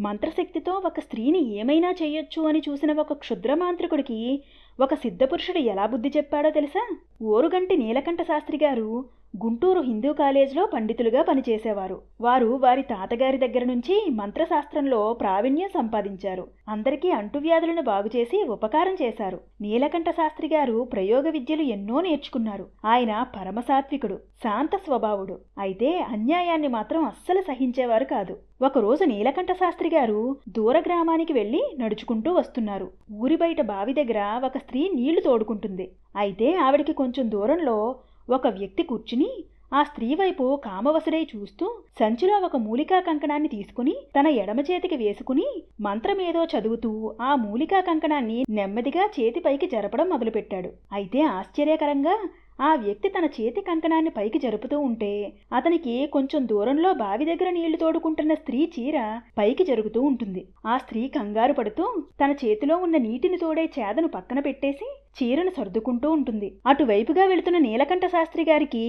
మంత్రశక్తితో ఒక స్త్రీని ఏమైనా చేయొచ్చు అని చూసిన ఒక క్షుద్ర మాంత్రికుడికి ఒక సిద్ధపురుషుడు ఎలా బుద్ధి చెప్పాడో తెలుసా? ఓరుగంటి నీలకంఠ శాస్త్రి గారు గుంటూరు హిందూ కాలేజ్లో పండితులుగా పనిచేసేవారు. వారు వారి తాతగారి దగ్గర నుంచి మంత్రశాస్త్రంలో ప్రావీణ్యం సంపాదించారు. అందరికీ అంటువ్యాధులను బాగుచేసి ఉపకారం చేశారు. నీలకంఠ శాస్త్రి గారు ప్రయోగ విద్యలు ఎన్నో నేర్చుకున్నారు. ఆయన పరమసాత్వికుడు శాంత స్వభావుడు. అయితే అన్యాయాన్ని మాత్రం అస్సలు సహించేవారు కాదు. ఒకరోజు నీలకంఠ శాస్త్రి గారు దూర గ్రామానికి వెళ్ళి నడుచుకుంటూ వస్తున్నారు. ఊరి బయట బావి దగ్గర ఒక స్త్రీ నీళ్ళు తోడుకుంటుంది. అయితే ఆవిడికి కొంచెం దూరంలో ఒక వ్యక్తి కూర్చుని ఆ స్త్రీ వైపు కామవసుడై చూస్తూ సంచిలో ఒక మూలికా కంకణాన్ని తీసుకుని తన ఎడమ చేతికి వేసుకుని మంత్రమేదో చదువుతూ ఆ మూలికా కంకణాన్ని నెమ్మదిగా చేతిపైకి జరపడం మొదలుపెట్టాడు. అయితే ఆశ్చర్యకరంగా ఆ వ్యక్తి తన చేతి కంకణాన్ని పైకి జరుపుతూ ఉంటే అతనికి కొంచెం దూరంలో బావి దగ్గర నీళ్ళు తోడుకుంటున్న స్త్రీ చీర పైకి జరుగుతూ ఉంటుంది. ఆ స్త్రీ కంగారు పడుతూ తన చేతిలో ఉన్న నీటిని తోడే చేదను పక్కన పెట్టేసి చీరను సర్దుకుంటూ ఉంటుంది. అటువైపుగా వెళుతున్న నీలకంఠ శాస్త్రి గారికి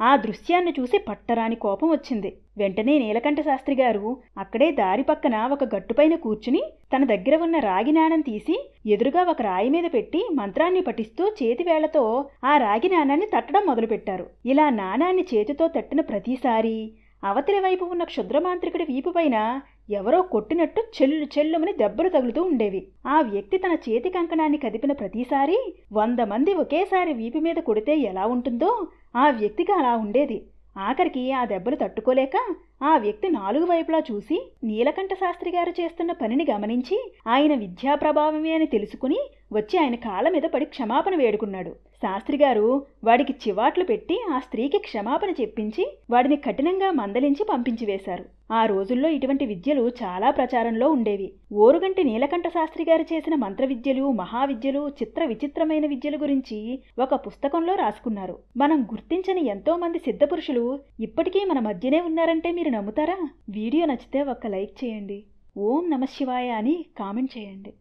ఆ దృశ్యాన్ని చూసి పట్టరాని కోపం వచ్చింది. వెంటనే నీలకంఠ శాస్త్రి గారు అక్కడే దారి పక్కన ఒక గట్టుపైన కూర్చుని తన దగ్గర ఉన్న రాగి నాణం తీసి ఎదురుగా ఒక రాయి మీద పెట్టి మంత్రాన్ని పఠిస్తూ చేతివేళ్ళతో ఆ రాగి నాణాన్ని తట్టడం మొదలుపెట్టారు. ఇలా నాణాన్ని చేతితో తట్టిన ప్రతిసారి అవతలి వైపు ఉన్న క్షుద్రమాంత్రికుడి వీపుపైన ఎవరో కొట్టినట్టు చెల్లు చెల్లుమని దెబ్బలు తగులుతూ ఉండేవి. ఆ వ్యక్తి తన చేతి కంకణాన్ని కదిపిన ప్రతిసారి వంద మంది ఒకేసారి వీపు మీద కొడితే ఎలా ఉంటుందో ఆ వ్యక్తికి అలా ఉండేది. ఆఖరికి ఆ దెబ్బలు తట్టుకోలేక ఆ వ్యక్తి నాలుగు వైపులా చూసి నీలకంఠ శాస్త్రి గారు చేస్తున్న పనిని గమనించి ఆయన విద్యా ప్రభావమే అని తెలుసుకుని వచ్చి ఆయన కాళ్ళ మీద పడి క్షమాపణ వేడుకున్నాడు. శాస్త్రి గారు వాడికి చివాట్లు పెట్టి ఆ స్త్రీకి క్షమాపణ చెప్పించి వాడిని కఠినంగా మందలించి పంపించి వేశారు. ఆ రోజుల్లో ఇటువంటి విద్యలు చాలా ప్రచారంలో ఉండేవి. ఓరుగంటి నీలకంఠ శాస్త్రి గారు చేసిన మంత్ర విద్యలు మహావిద్యలు చిత్ర విచిత్రమైన విద్యల గురించి ఒక పుస్తకంలో రాసుకున్నారు. మనం గుర్తించని ఎంతో మంది సిద్ధపురుషులు ఇప్పటికీ మన మధ్యనే ఉన్నారంటే మీరు నమ్ముతారా? వీడియో నచ్చితే ఒక లైక్ చేయండి. ఓం నమ శివాయ అని కామెంట్ చేయండి.